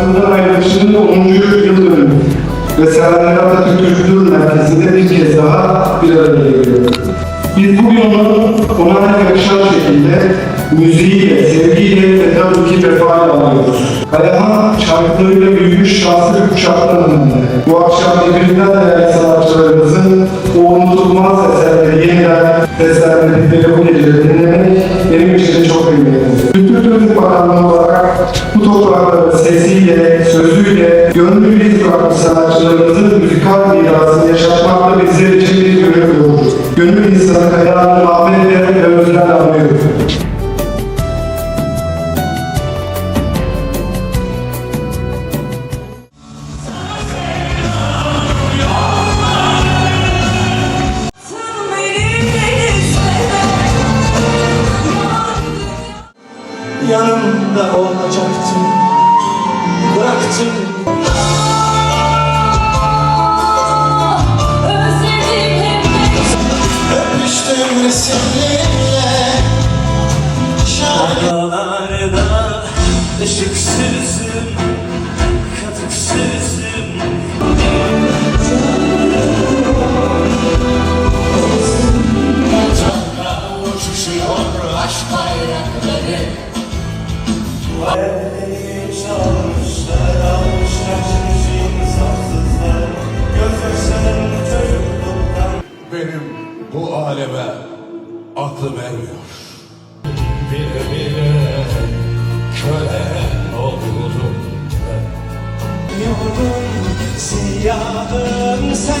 Kızlar ayrılışının 10. yıl dönümü ve Selanik Atatürk Çocukluğu Merkezi'nde bir kez daha bir araya geliyoruz. Biz bugün onu ona yakışan şekilde müziğiyle, sevgiyle ve tabii ki vefayla anıyoruz. Kayahan şarkılarıyla büyümüş şanslı bir kuşaktan. Bu akşam birbirinden değerli sanatçılarımızın o unutulmaz eserleri yeniden seslendirdikleri bu geceleri dinlemek benim için sesiyle, sözüyle, gönlüyle bırakmış sanatçılarımızın müzikal mirasını yaşatmakla bizler için bir gönül doğurur. Gönül insanı Kayahan'ı rahmetle ve özlemle anıyor. yanımda olacaktın Şarkılarda ışıksızım Katıksızım Uçuşuyor aşk bayrakları Çalmışlar, almışlar şimdi insafsızlar Gözyaşlarım benim bu aleme aklım ermiyor. Bile bile köle oldum Yolum siyahım sen